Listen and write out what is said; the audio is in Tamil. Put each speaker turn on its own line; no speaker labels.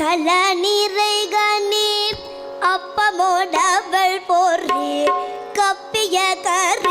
தல நிறைகனி அப்பமோடவள் போர் கப்பிய கரிமுகன்